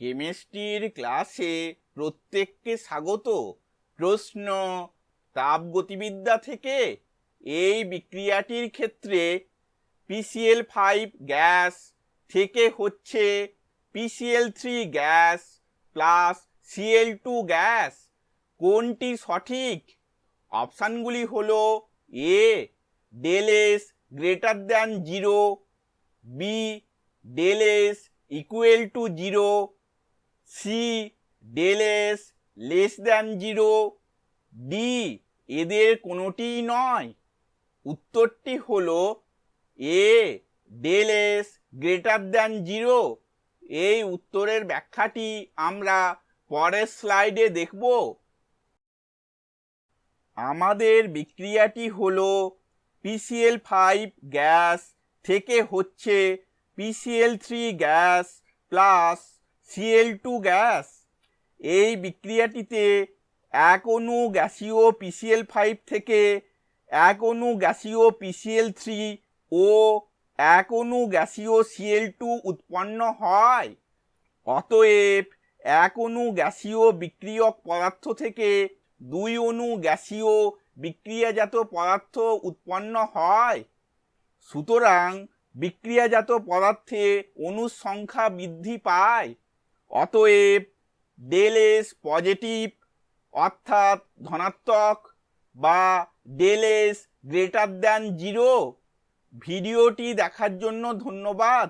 কেমিস্ট্রির ক্লাসে প্রত্যেককে স্বাগত। প্রশ্ন, তাপগতিবিদ্যা থেকে এই বিক্রিয়াটির ক্ষেত্রে পিসিএল ফাইভ গ্যাস থেকে হচ্ছে PCL three gas plus CL two gas. কোনটি সঠিক? অপশানগুলি হল A del S greater than zero B del S equal to zero C del S less than zero D এদের কোনোটিই নয়। উত্তরটি হলো A del S greater than zero এই উত্তরের ব্যাখ্যাটি আমরা পরের স্লাইডে দেখব। আমাদের বিক্রিয়াটি হলো পিসিএল ফাইভ গ্যাস থেকে হচ্ছে PCL three gas plus CL two gas এই বিক্রিয়াটিতে এক অণু গ্যাসীয় পিসিএল ফাইভ থেকে এক অণু গ্যাসীয় পিসিএল থ্রি ও এক অণু গ্যাসীয় সিএল টু উৎপন্ন হয়। অতএব এক অণু গ্যাসীয় বিক্রিয়ক পদার্থ থেকে দুই অণু গ্যাসীয় বিক্রিয়াজাত পদার্থ উৎপন্ন হয়। সুতরাং বিক্রিয়াজাত পদার্থে অণুর সংখ্যা বৃদ্ধি পায়। অতএব ডেল এস পজিটিভ অর্থাৎ ধনাত্মক বা del S greater than zero ভিডিওটি দেখার জন্য ধন্যবাদ।